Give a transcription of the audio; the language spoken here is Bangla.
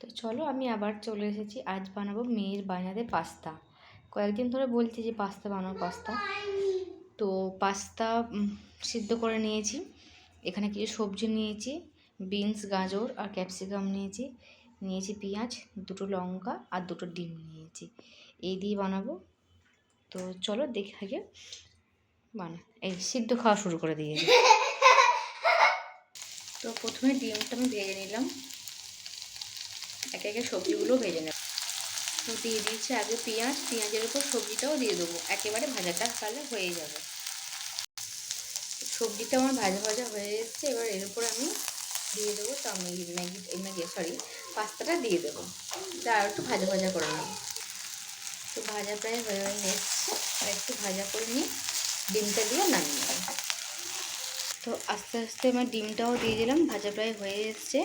তো চলো আমি আবার চলে এসেছি। আজ বানাবো মেয়ের বায়নাতে পাস্তা। কয়েকদিন ধরে বলছি যে পাস্তা বানাও পাস্তা। তো পাস্তা সিদ্ধ করে নিয়েছি। এখানে কিছু সবজি নিয়েছি, বিনস, গাজর আর ক্যাপসিকাম নিয়েছি। নিয়েছি পেঁয়াজ, দুটো লঙ্কা আর দুটো ডিম নিয়েছি। এই দিয়ে বানাবো। তো চলো দেখে আগে বানা, এই সিদ্ধ খাওয়া শুরু করে দিয়েছি। তো প্রথমে ডিমটা আমি ভেজে নিলাম। একে একে সবজিগুলো ভেজে নেব। তো দিয়ে দিয়েছি আগে পেঁয়াজ, পেঁয়াজের উপর সবজিটাও দিয়ে দেবো। একেবারে ভাজাটা তাহলে হয়ে যাবে। সবজিটা আমার ভাজা ভাজা হয়ে এসছে, এবার এর উপর আমি দিয়ে দেবো ম্যাগি, এই ম্যাগি সরি পাস্তাটা দিয়ে দেবো। যা আর একটু ভাজা ভাজা করে নেব। তো ভাজা প্রায় হয়ে হয়ে এসছে। আর একটু ভাজা করে নিয়ে ডিমটা দিয়ে নামিয়ে তো আস্তে আস্তে আমার ডিমটাও দিয়ে দিলাম, ভাজা প্রায় হয়ে এসছে।